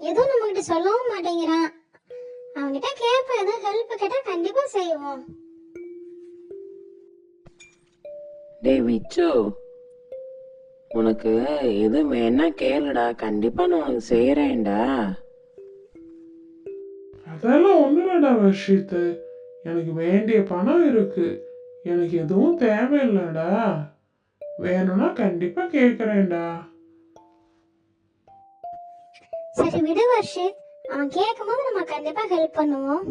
எதுவும் நம்மகிட்ட சொல்லவும் மாட்டேங்கிறான். அவன்கிட்ட கேட்போம் எதுவும் ஹெல்ப் கேட்டா கண்டிப்பா செய்வோம். டேய் விச்சு உனக்கு எது வேணா கேளுடா. கண்டிப்பா நான் உனக்கு செய்யறேன்டா அதெல்லாம் ஒன்றும் இல்லடா வர்ஷித்து எனக்கு வேண்டிய பணம் இருக்கு. எனக்கு எதுவும் தேவையில்லைடா. வேணும்னா கண்டிப்பா கேட்குறேன்டா. சரி விடு வர்ஷித் அவன் கேட்கும்போது நம்ம கண்டிப்பா ஹெல்ப் பண்ணுவோம்.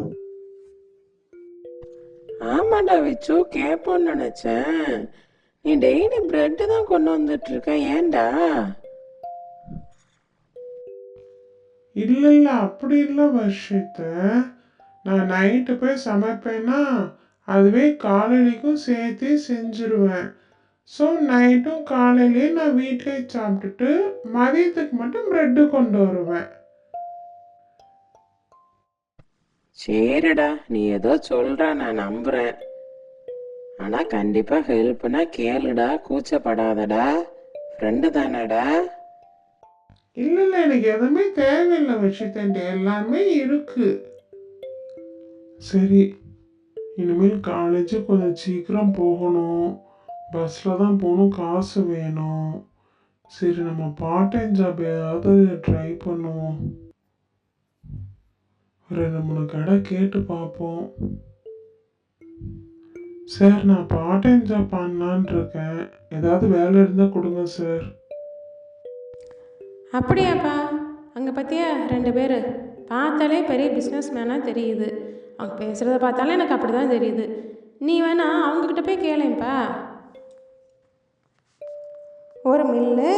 ஆமாடா விச்சு கேட்போன்னு நினைச்சேன். நீ டெய்லி பிரெட் தான் கொண்டு வந்துட்டு இருக்க ஏன்டா? இல்லை இல்லை அப்படி இல்லை வர்ஷித்து நான் நைட்டு போய் சமைப்பேன்னா அதுவே காலையிலைக்கும் சேர்த்து செஞ்சுருவேன். ஸோ நைட்டும் காலையிலையும் நான் வீட்டிலே சாப்பிட்டுட்டு மதியத்துக்கு மட்டும் ப்ரெட்டு கொண்டு வருவேன். சரிடா நீ ஏதோ சொல்ற நான் நம்புறேன். ஆனா கண்டிப்பா ஹெல்ப்னா கேளுடா கூச்சப்படாதடா. ஃப்ரெண்டு தானடா. இல்லை இல்லை எனக்கு எதுவுமே தேவையில்லை வச்சுட்டேன் எல்லாமே இருக்கு. சரி இனிமேல் காலேஜ் கொஞ்சம் சீக்கிரம் போகணும். பஸ்ஸில் தான் போகணும் காசு வேணும். சரி நம்ம பார்ட் டைம் ஜாப் ஏதாவது ட்ரை பண்ணுவோம். ரெண்டு மூணு கடை கேட்டு பார்ப்போம். சார் நான் பார்ட் டைம் ஜாப் பண்ணலான் இருக்கேன். ஏதாவது வேலை இருந்தால் கொடுங்க சார் அப்படியாப்பா. அங்கே பார்த்தியா ரெண்டு பேர். பார்த்தாலே பெரிய பிஸ்னஸ் மேனாக தெரியுது. அவங்க பேசுகிறத பார்த்தாலே எனக்கு அப்படி தான் தெரியுது. நீ வேணா அவங்கக்கிட்ட போய் கேளேன்ப்பா ஒரு மில்லு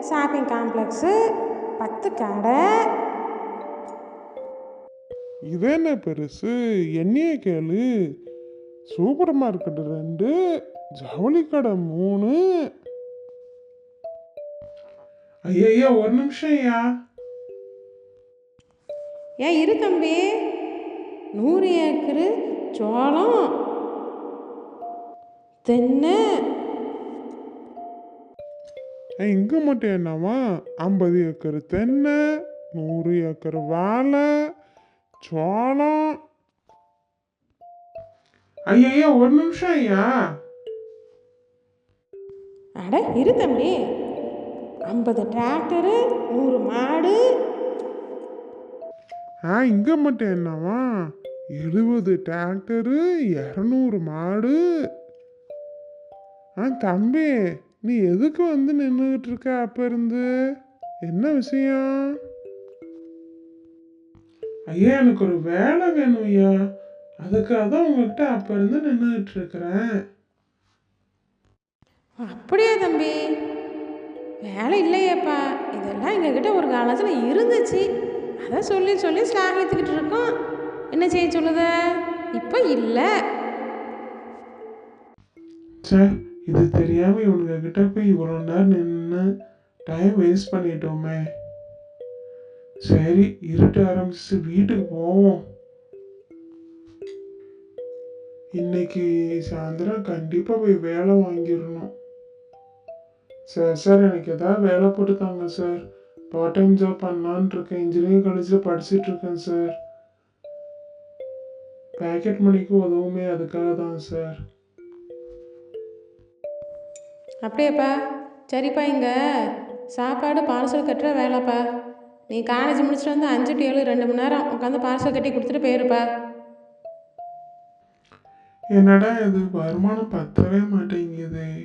ஷாப்பிங் காம்ப்ளெக்ஸு பத்து கடை. இது என்ன பெருசு? என்னையே கேளு. சூப்பர் மார்க்கெட் ரெண்டு. ஜவுளி கடை மூணு. ஐயா ஒரு நிமிஷம் ஐயா. ஏன் இரு தம்பி. நூறு ஏக்கரு சோளம். தென்னை. இங்க மட்டும் என்னவா ஐம்பது ஏக்கர் தென்னை நூறு ஏக்கர் வாழை சோளம். ஐயா ஒரு நிமிஷம் ஐயா. அட இரு தம்பி. ஐம்பது டிராக்டரு நூறு மாடு. ஆ இங்க மட்டும் என்னவா எழுபது டிராக்டரு இரநூறு மாடு. ஆ தம்பி. நீ எதுக்கு வந்து நின்றுகிட்டு இருக்க அப்ப இருந்து? என்ன விஷயம்? ஐயா எனக்கு ஒரு வேலை வேணும் ஐயா. அதுக்காக தான் உங்ககிட்ட அப்ப இருந்து நின்றுகிட்டு இருக்கிறேன் அப்படியா தம்பி? வேலை இல்லையேப்பா. இதெல்லாம் எங்ககிட்ட ஒரு காலத்தில் இருந்துச்சு. அதை சொல்லி சொல்லி ஸ்லாகித்துக்கிட்டு இருக்கோம். என்ன செய்ய சொல்லுத? இப்போ இல்லை. ச்சே இது தெரியாம இவனுங்க கிட்ட போய் இவ்வளோ நேரம் நின்று டைம் வேஸ்ட் பண்ணிட்டோமே. சரி இருட்ட ஆரம்பிச்சு வீட்டுக்கு போவோம். இன்னைக்கு சாயந்தரம் கண்டிப்பா போய் வேலை வாங்கிடணும். சார் சார் எனக்கு ஏதாவது வேலை போட்டு தாங்க சார். பார்ட் டைம் ஜாப் பண்ணலான்னு இருக்கேன். இன்ஜினியரிங் காலேஜில் படிச்சுட்டு இருக்கேன் சார். பேக்கெட் மணிக்கு உதவுமே அதுக்காக தான் சார். அப்படியாப்பா. சரிப்பா இங்கே. சாப்பாடு பார்சல் கட்டுற வேலைப்பா. நீ காலேஜ் முடிச்சுட்டு வந்து அஞ்சு டு ஏழு ரெண்டு மணி நேரம் உட்காந்து பார்சல் கட்டி கொடுத்துட்டு போயிருப்பா. என்னடா இது? வருமானம் பத்தவே மாட்டேங்குது.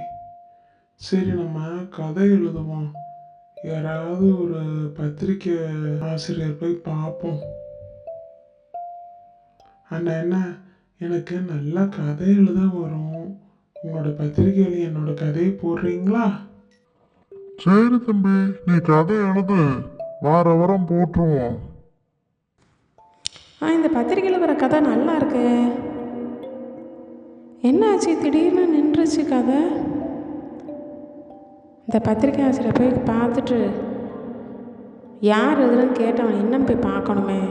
சரி நம்ம கதை எழுதுவோம். யாராவது ஒரு பத்திரிக்கை ஆசிரியர் போய் பார்ப்போம். அண்ணா என்ன? எனக்கு நல்லா கதை எழுத வரும். உங்களோட பத்திரிக்கையில் என்னோட கதையை போடுறீங்களா? சரி தம்பி நீ கதை எழுது. வார வாரம் போட்டுருவோம். ஆ இந்த பத்திரிக்கையில் வர கதை நல்லா இருக்கு. என்னாச்சு? திடீர்னு நின்றுச்சு கதை. இந்த பத்திரிக்கை ஆசிரியர் போய் பார்த்துட்டு யார் எதுன்னு கேட்டவன் இன்னும் போய் பார்க்கணுமே.